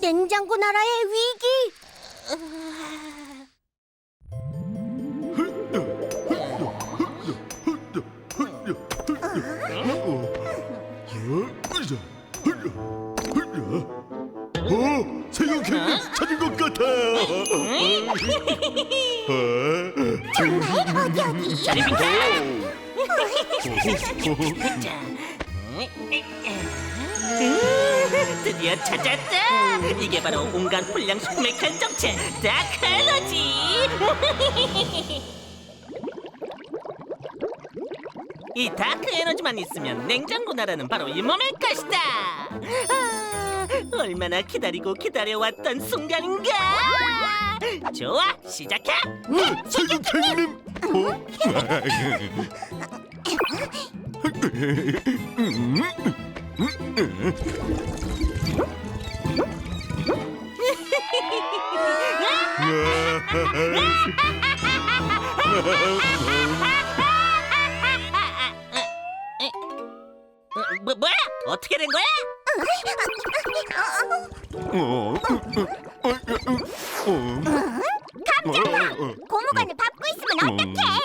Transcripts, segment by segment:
냉장고 나라의 위기. 어, 세경캔님 찾은 것 같아. 자리 비 켜. 드디어 찾았다. 이게 바로 온갖 불량 소금의 결정체 다크 에너지. 이 다크 에너지만 있으면 냉장고 나라는 바로 이 몸일 것이다. 아, 얼마나 기다리고 기다려왔던 순간인가. 좋아, 시작해. 세경캔님. 어? 어, 뭐, 뭐야? 어떻게 된 거야? 어? 깜짝아! 고무관을 밟고 있으면 어떡해?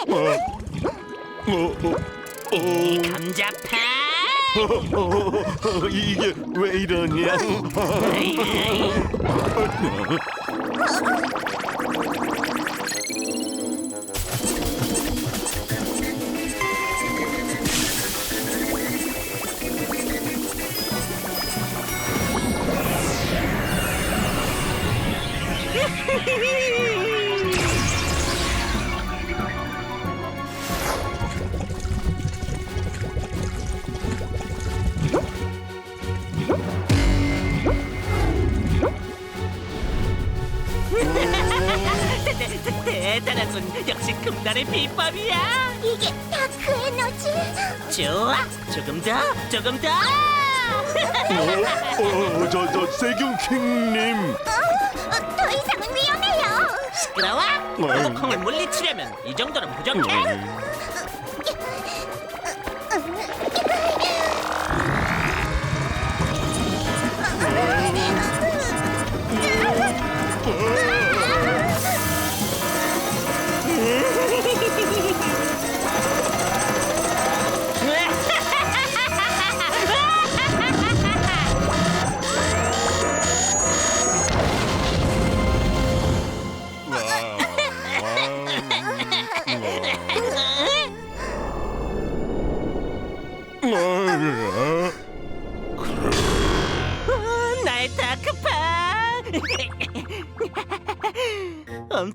어, 이게 왜 이러냐? 대- 대- 대- 대단하군. 역시 금단의 비법이야. 이게 다크 에너지. 좋아. 조금 더, 조금 더. 어, 저, 저 세경캔님. 어, 더 이상은 위험해요. 시끄러워. 호콩을 물리치려면 이 정도는 부족해.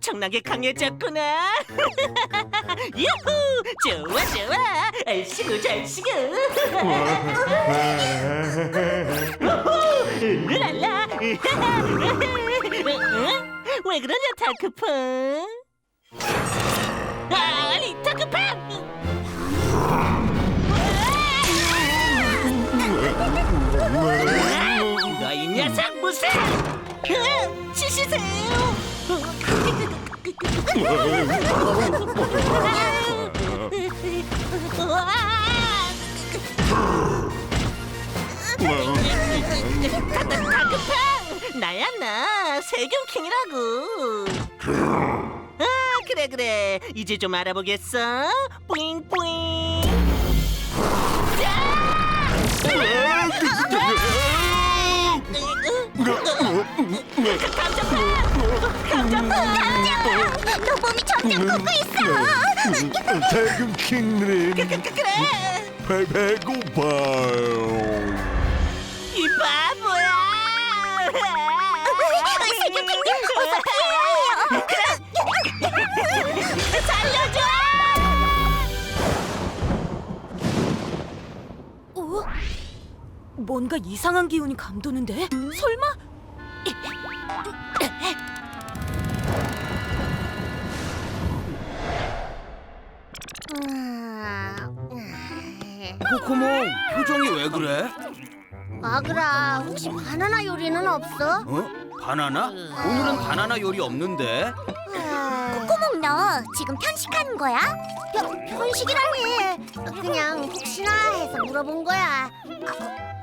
엄청나게 강해졌구나. 유후, 좋아 좋아. 알시고 잘시고. 랄라. 응? 왜 그러냐 다크파? 아, 아니 다크파. 너이 녀석 무슨? 치시세요. 다급파 나야 나 세균킹이라고. 아 그래 그래 이제 좀 알아보겠어. 뿌잉뿌잉. 너 몸이 점점 붓고 있어. 세경캔님. 그래 배, 배고파요. 이 바보야. 세균님 어서 피해요. 살려줘. 어? 뭔가 이상한 기운이 감도는데? 설마? 없어? 어? 바나나? 오늘은 바나나 요리 없는데? 코코몽 너 지금 편식하는 거야? 편, 편식이라니 그냥 혹시나 해서 물어본 거야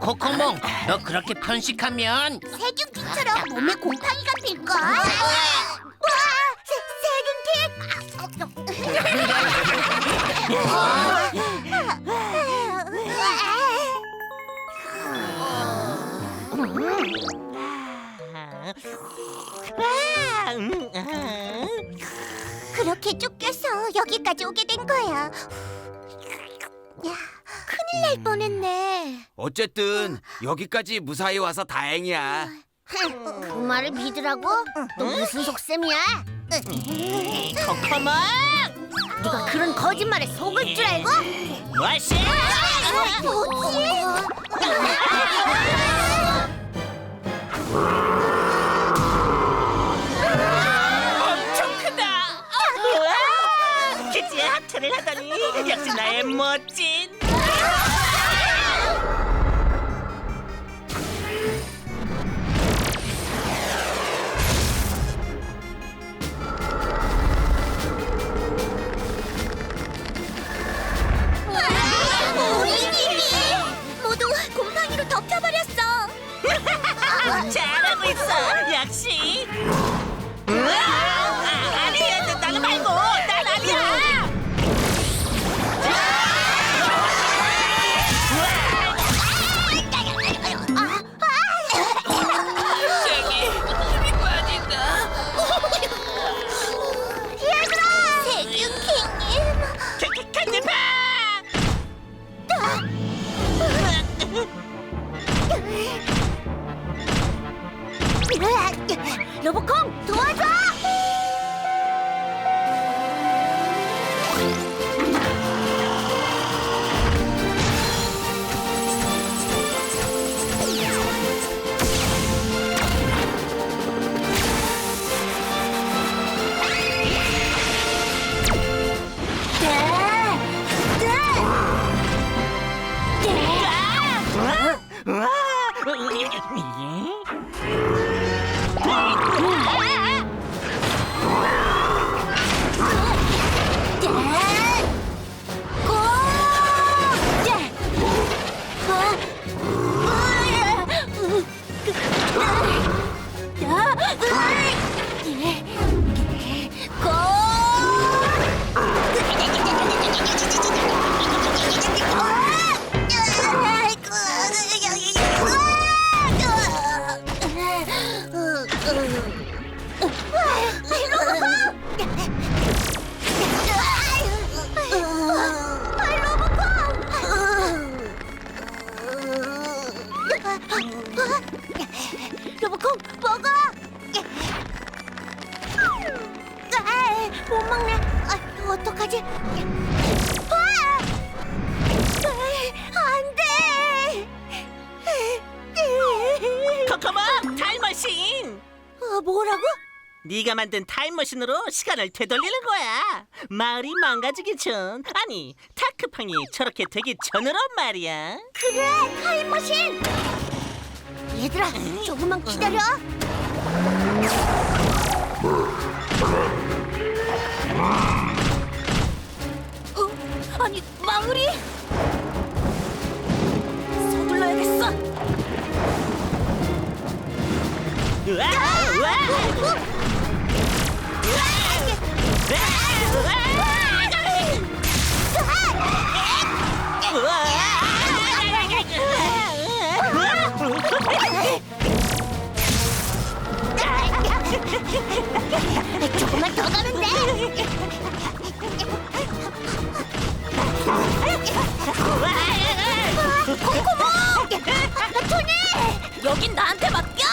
코코몽, 너 그렇게 편식하면 세균킹처럼 몸에 곰팡이가 필걸 와! 세, 세균킹 아, 음, 아. 그렇게 쫓겨서 여기까지 오게 된 거야 야, 큰일 날 뻔했네 어쨌든 여기까지 무사히 와서 다행이야. 그 말을 믿으라고? 또 무슨 속셈이야? 코코몽 누가 그런 거짓말에 속을 줄 알고? 뭐시? 엄청 나 네가 만든 타임머신으로 시간을 되돌리는 거야. 마을이 망가지기 전, 아니 타크팡이 저렇게 되기 전으로 말이야. 그래, 타임머신! 얘들아, 조금만 기다려. 어? 아니 마을이 서둘러야겠어. 우와, 우와, 조금만 더 가면 돼. 콩콩콩! 토니! 여긴 나한테 맡겨.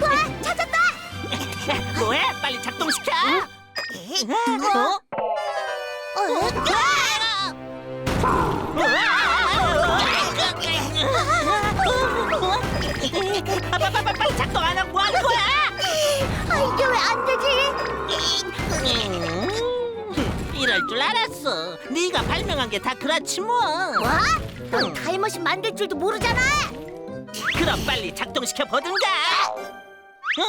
와, 찾았다! 뭐야? 빨리 작동시켜! 어? 빨리 작동 안 하고 뭐 하는 거야? 아, 이게 왜 안 되지? 음, 이럴 줄 알았어. 네가 발명한 게 다 그렇지 뭐. 뭐? 넌 타임머신 만들 줄도 모르잖아. 그럼 빨리 작동시켜 보든가. 어?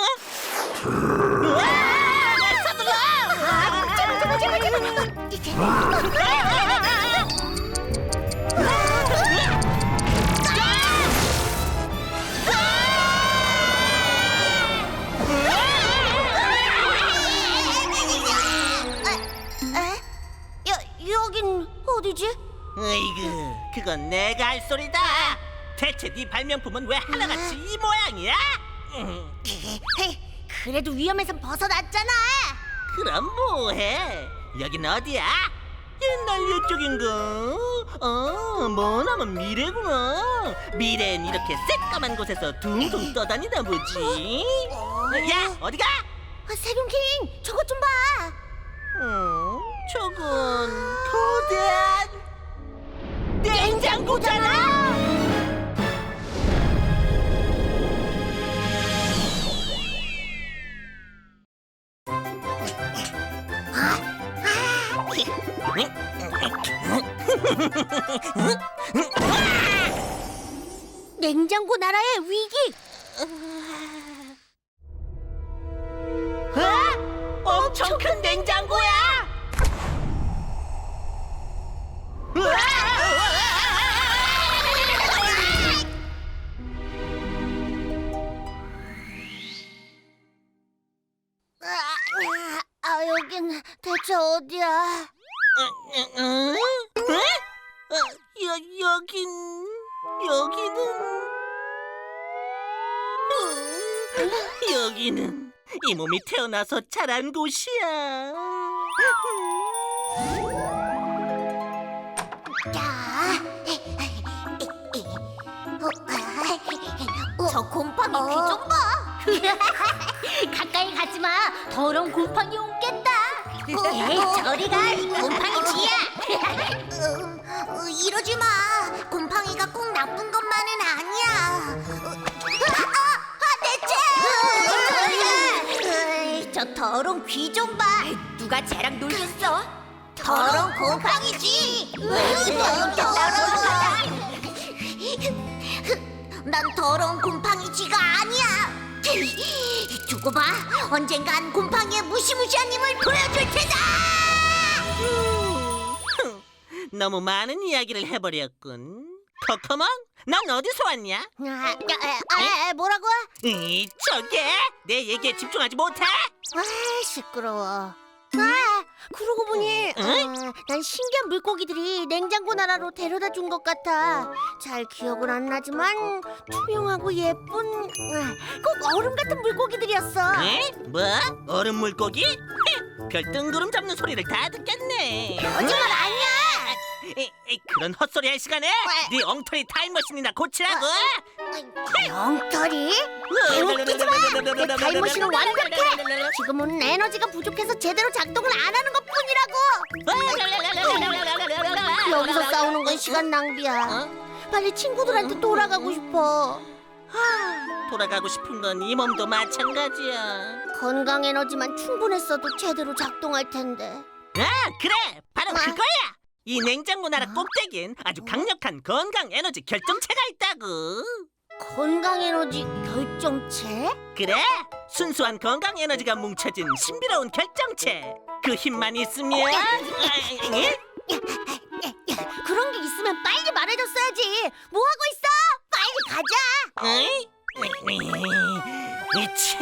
여, 여긴 어디지? 으이그, 그건 내가 할 소리다. 대체 네 발명품은 왜 하나같이 이 모양이야? 그래도 위험에선 벗어났잖아. 그럼 뭐해? 여긴 어디야? 옛날 옛적인가? 어, 머나먼 미래구나. 미래엔 이렇게 새까만 곳에서 둥둥 떠다니다 보지. 야, 어디가? 아, 세균킹, 저것 좀 봐. 음, 저건 거대한 냉장고잖아. 냉장고 나라의 위기. 어? 엄청 큰 냉장고야. 우와! 아, 여긴 대체 어디야? 응? 어, 여 여긴 여기는 음, 여기는 이 몸이 태어나서 자란 곳이야. 자, 어, 저 곰팡이 귀 좀 봐. 가까이 가지 마. 더러운 곰팡이 옮겠다. 에이, 저리 가. 곰팡이 쥐야. 어, 이러지 마. 곰팡이가 꼭 나쁜 것만은 아니야. 아, 아, 내 체! 저 더러운 귀 좀 봐. 누가 쟤랑 놀겠어? 더러운 곰팡이지. 난 더러운 곰팡이쥐가 아니야. 두고 봐. 언젠간 곰팡이의 무시무시한 힘을 보여줄 테다. 너무 많은 이야기를 해버렸군. 코코몽, 넌 어디서 왔냐? 아, 아, 아, 뭐라고? 이 저게 내 얘기에 집중하지 못해? 아, 시끄러워. 아, 그러고 보니 응? 아, 난 신기한 물고기들이 냉장고 나라로 데려다 준 것 같아. 잘 기억은 안 나지만 투명하고 예쁜 아, 꼭 얼음 같은 물고기들이었어. 에? 뭐? 얼음 물고기? 헤, 별 뜬구름 잡는 소리를 다 듣겠네. 거짓말 아니야. 에, 에, 그런 헛소리 할 시간에 네 엉터리 타임머신이나 고치라고. 엉터리? 개웃기지 마. 내 타임머신은 완벽해. 지금은 에너지가 부족해서 제대로 작동을 안 하는 것 여기서 싸우는 건 시간 낭비야. 어? 빨리 친구들한테 돌아가고 싶어. 돌아가고 싶은 건 이 몸도 마찬가지야. 건강 에너지만 충분했어도 제대로 작동할 텐데. 아, 그래, 바로 어? 그거야. 이 냉장고 나라 꼭대기엔 아주 강력한 건강 에너지 결정체가 있다고. 건강 에너지 결정체? 그래, 순수한 건강 에너지가 뭉쳐진 신비로운 결정체. 그 힘만 있으면. 아, 에? 그런 게 있으면 빨리 말해줬어야지. 뭐 하고 있어? 빨리 가자. 어이? 이치.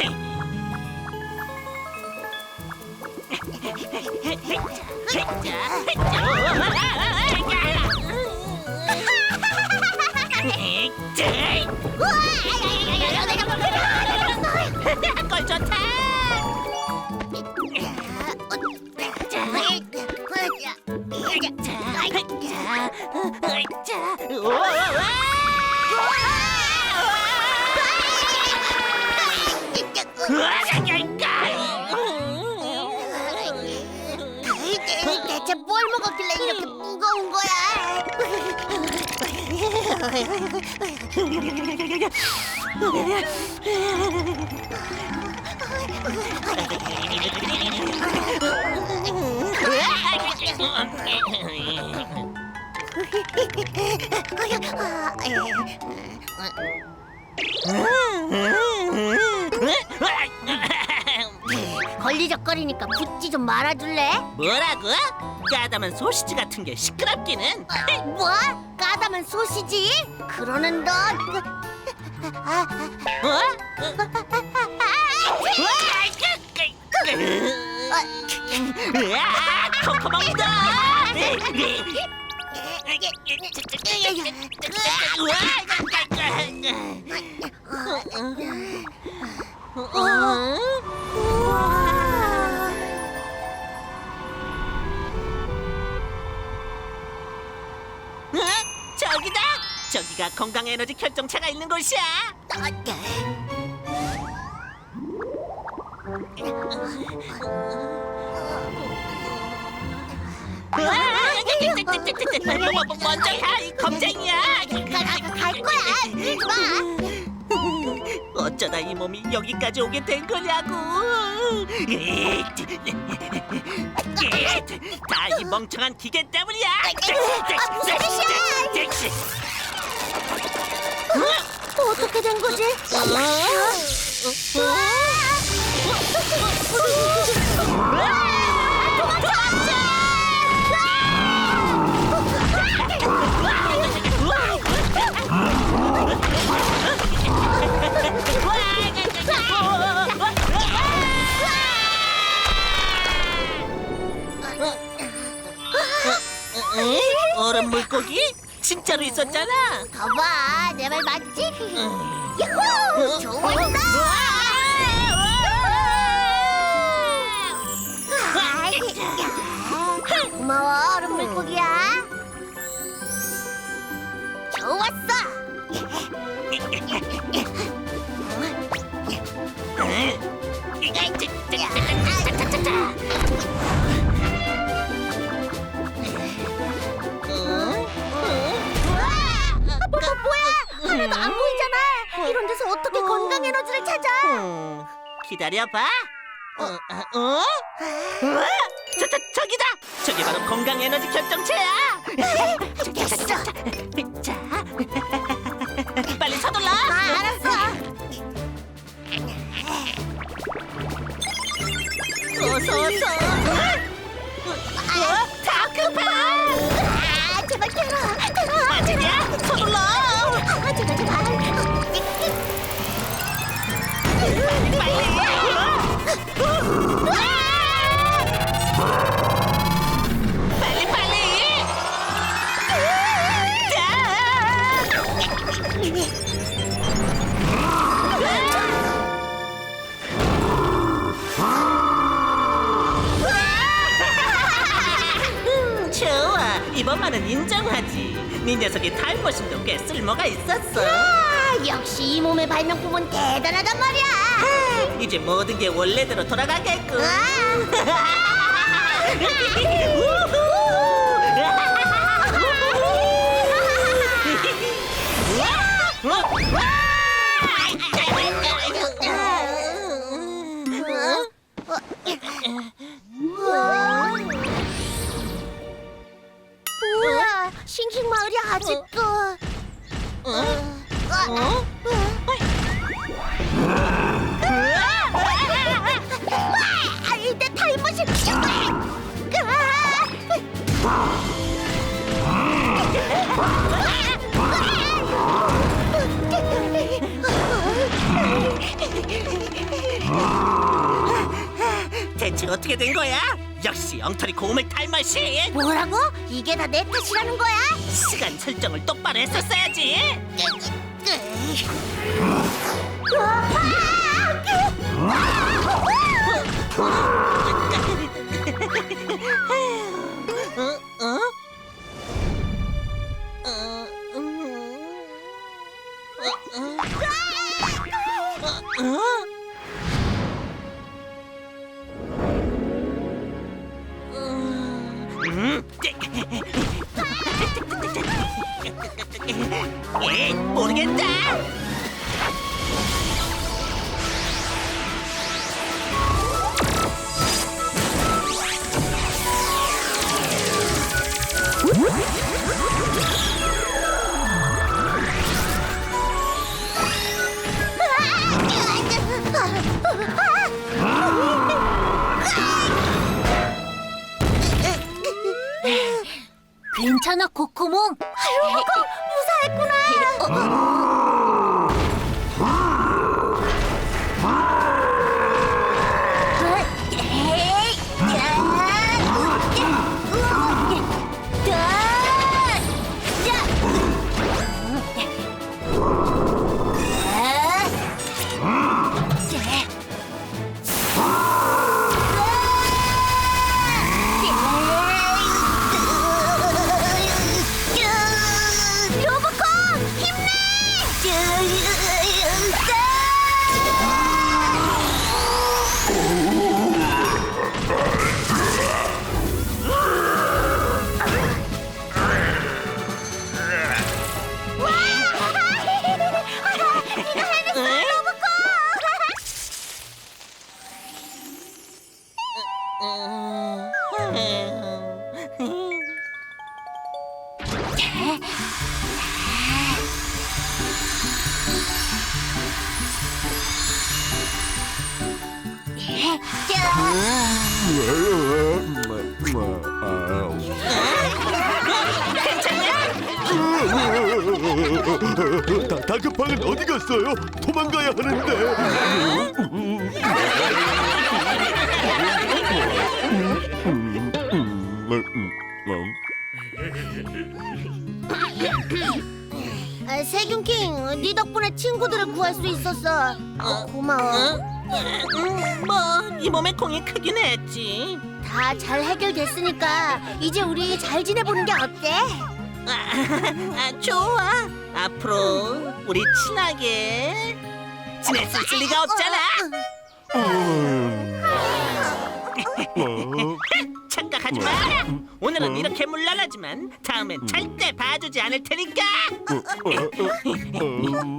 대체 뭘 먹었길래 이렇게 무거운 거야? 걸리적거리니까 붙지 좀 말아줄래? 뭐라고? 까다만 소시지 같은 게 시끄럽기는. 뭐? 까다만 소시지? 그러는 넌 어? 으아, 코코몽도! 어? 저기다! 저기가 건강 에너지 결정체가 있는 곳이야. 뭐, 뭐, 먼저 가, 이 겁쟁이야. 갈 거야. 마. 어쩌다 이 몸이 여기까지 오게 된 거냐고. 다 이 멍청한 기계 때문이야. 아, 무슨 짓이야? 어떻게 된 거지? 얼음 물고기? 진짜로 있었잖아. 봐봐, 내 말 맞지? 야호! 좋았어! 아이, 야, 고마워, 얼음 물고기야. 좋았어. 찾아? 음, 기다려봐. 어? 어? 어? 저, 저, 저기다! 저기 바로 건강 에너지 결정체야! 됐어. 자, 빨리 서둘러! 아, 알았어. 어서 어서! 어? 다크파! 아, 제발 들어, 들어. 아직이야? 서둘러! 이제 모든 게 원래대로 돌아가겠군. 아, 뭐야, 싱싱 마을이 아직도. 어? 아이, 대체 어떻게 된 거야? 역시 엉터리 고음을 탈마신 뭐라고? 이게 다 내 탓이라는 거야? 시간 설정을 똑바로 했었어야지. 괜찮아 코코몽 로보콩 무사 다, 다급방은 어디 갔어요? 도망가야 하는데. 아, 세균킹, 네 덕분에 친구들을 구할 수 있었어. 어, 고마워. 음, 뭐이 몸의 콩이 크긴 했지. 다 잘 해결됐으니까 이제 우리 잘 지내보는 게 어때? 아, 아, 좋아. 앞으로 우리 친하게 지냈을 리가 없잖아. 착각하지 마. 오늘은 이렇게 물러나지만 다음엔 절대 봐주지 않을 테니까.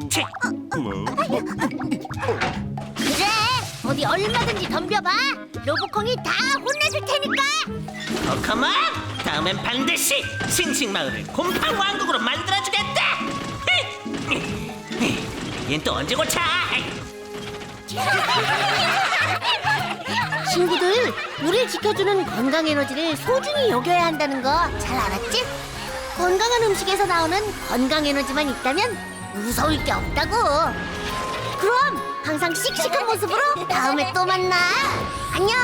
치, 그래, 어디 얼마든지 덤벼봐. 로보콩이 다 혼내줄 테니까. 코코마, 다음엔 반드시 싱싱마을을 곰팡 왕국으로 만들어주겠다. 얜또 언제 고쳐? 친구들, 우리를 지켜주는 건강 에너지를 소중히 여겨야 한다는 거 잘 알았지? 건강한 음식에서 나오는 건강 에너지만 있다면 무서울 게 없다고. 그럼 항상 씩씩한 모습으로 다음에 또 만나. 안녕.